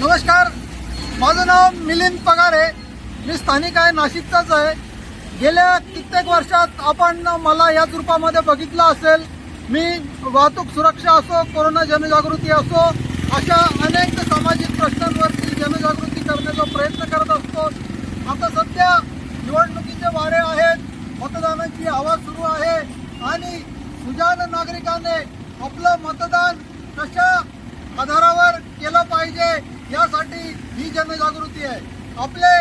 नमस्कार. माझं नाव मिलिंद पगार. आहे मी स्थानिक आहे नाशिकचाच आहे. गेल्या कित्येक वर्षात आपण मला याच रूपामध्ये बघितलं असेल. मी वाहतूक सुरक्षा असो कोरोना जनजागृती असो अशा अनेक सामाजिक प्रश्नांवरती जनजागृती करण्याचा प्रयत्न करत असतो. आता सध्या निवडणुकीचे वारे आहेत मतदानाची हवा सुरू आहे आणि सुजान नागरिकाने आपलं मतदान कशा आधारावर केलं पाहिजे यासाठी ही जनजागृती आहे. आपले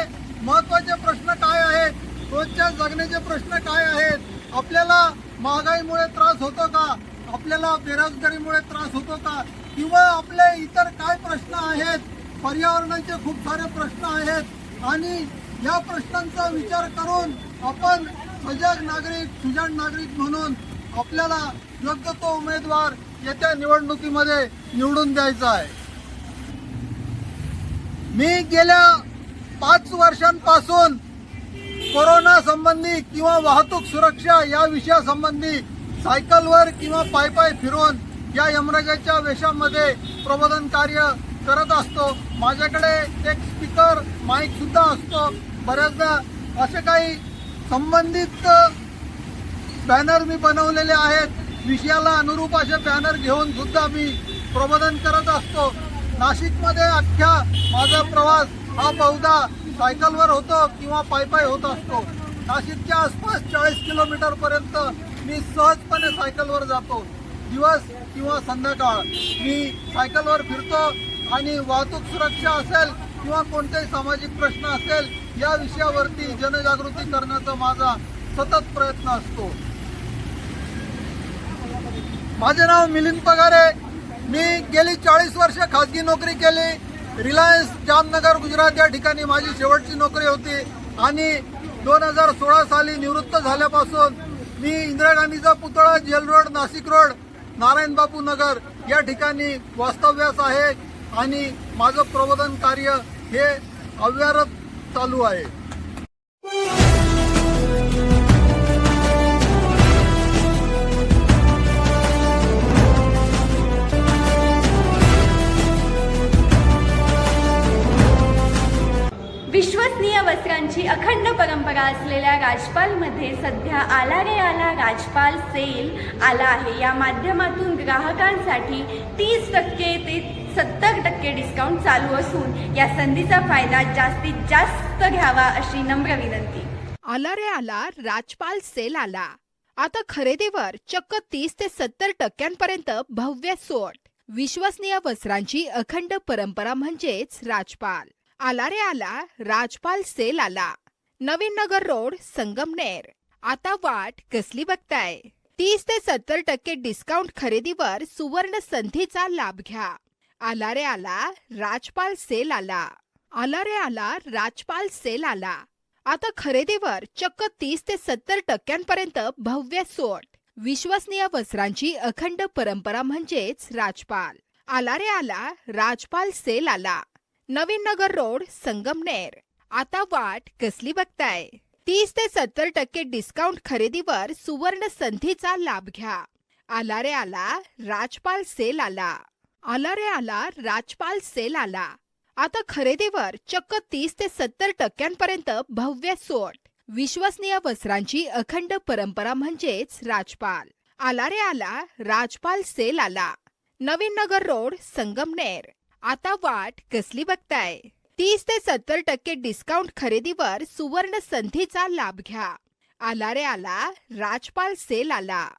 महत्त्वाचे प्रश्न काय आहेत? रोजच्या जगण्याचे प्रश्न काय आहेत? आपल्याला महागाईमुळे त्रास होतो का? आपल्याला बेरोजगारीमुळे त्रास होतो का? किंवा आपले इतर काय प्रश्न आहेत? पर्यावरणाचे खूप सारे प्रश्न आहेत. आणि या प्रश्नांचा विचार करून आपण सजग नागरिक सुजाण नागरिक म्हणून आपल्याला योग्य तो उमेदवार येत्या निवडणुकीमध्ये निवडून द्यायचा आहे. मी गेल्या पाच वर्षांपासून कोरोना संबंधी किंवा वाहतूक सुरक्षा या विषयासंबंधी सायकलवर किंवा पाय पाय फिरून या यमराजाच्या वेशामध्ये प्रबोधन कार्य करत असतो. माझ्याकडे एक स्पीकर माईक सुद्धा असतो. बऱ्याचदा असे काही संबंधित बॅनर मी बनवलेले आहेत. विषयाला अनुरूप असे बॅनर घेऊन सुद्धा मी प्रबोधन करत असतो. नाशिकमध्ये अख्ख्या माझा प्रवास हा बहुधा सायकलवर होतो किंवा पाय पाय होत असतो. नाशिकच्या आसपास चाळीस किलोमीटरपर्यंत मी सहजपणे सायकलवर जातो. दिवस किंवा संध्याकाळ मी सायकलवर फिरतो आणि वाहतूक सुरक्षा असेल किंवा कोणतेही सामाजिक प्रश्न असेल या विषयावरती जनजागृती करण्याचा माझा सतत प्रयत्न असतो. माझे नाव मिलिंद पगारे. मी गेली चाळीस वर्ष खाजगी नोकरी केली. रिलायन्स जामनगर गुजरात या ठिकाणी माझी शेवटची नोकरी होती. आणि दोन हजार सोळा साली निवृत्त झाल्यापासून मी इंदिरा गांधीचा पुतळा jail road Nashik road Narayan Bapu Nagar या ठिकाणी वास्तव्यास आहे. आणि माझं प्रबोधन कार्य हे अव्यारत चालू आहे. वस्त्रांची अखंड परंपरा असलेल्या राजपालमध्ये सध्या आला रे आला राजपाल सेल आला आहे. या माध्यमातून ग्राहकांसाठी तीस टक्के ते सत्तर टक्के डिस्काउंट चालू असून या संधीचा फायदा जास्तीत जास्त घ्यावा अशी नम्र विनंती. आला रे आला राजपाल सेल आला. आता खरेदीवर चक्क तीस ते सत्तर टक्क्यांपर्यंत भव्य सोट विश्वसनीय वस्त्रांची अखंड परंपरा म्हणजेच राजपाल. आला रे आला राजपाल सेल आला. नवीन नगर रोड संगमनेर. आता वाट कसली बघताय? तीस ते सत्तर टक्के डिस्काउंट खरेदीवर सुवर्ण संधीचा लाभ घ्या. आला रे आला राजपाल सेल आला. आला रे आला राजपाल सेल आला. आता खरेदीवर चक्क तीस ते सत्तर टक्क्यांपर्यंत भव्य सोट विश्वसनीय वस्त्रांची अखंड परंपरा म्हणजेच राजपाल. आला रे आला राजपाल सेल आला. नवीन नगर रोड संगमनेर आता वाट कसली बघताय? तीस ते सत्तर टक्के डिस्काउंट खरेदीवर सुवर्ण संधीचा लाभ घ्या. आला रे आला राजपाल सेल आला. आला रे आला राजपाल सेल आला. आता खरेदीवर चक्क तीस ते सत्तर टक्क्यांपर्यंत भव्य सोट. विश्वसनीय वस्त्रांची अखंड परंपरा म्हणजेच राजपाल. आला रे आला राजपाल सेल आला. नवीन नगर रोड संगमनेर आता वाट कसली बघताय? तीस ते सत्तर टक्के डिस्काउंट खरेदीवर सुवर्ण संधीचा लाभ घ्या. आला रे आला राजपाल सेल आला.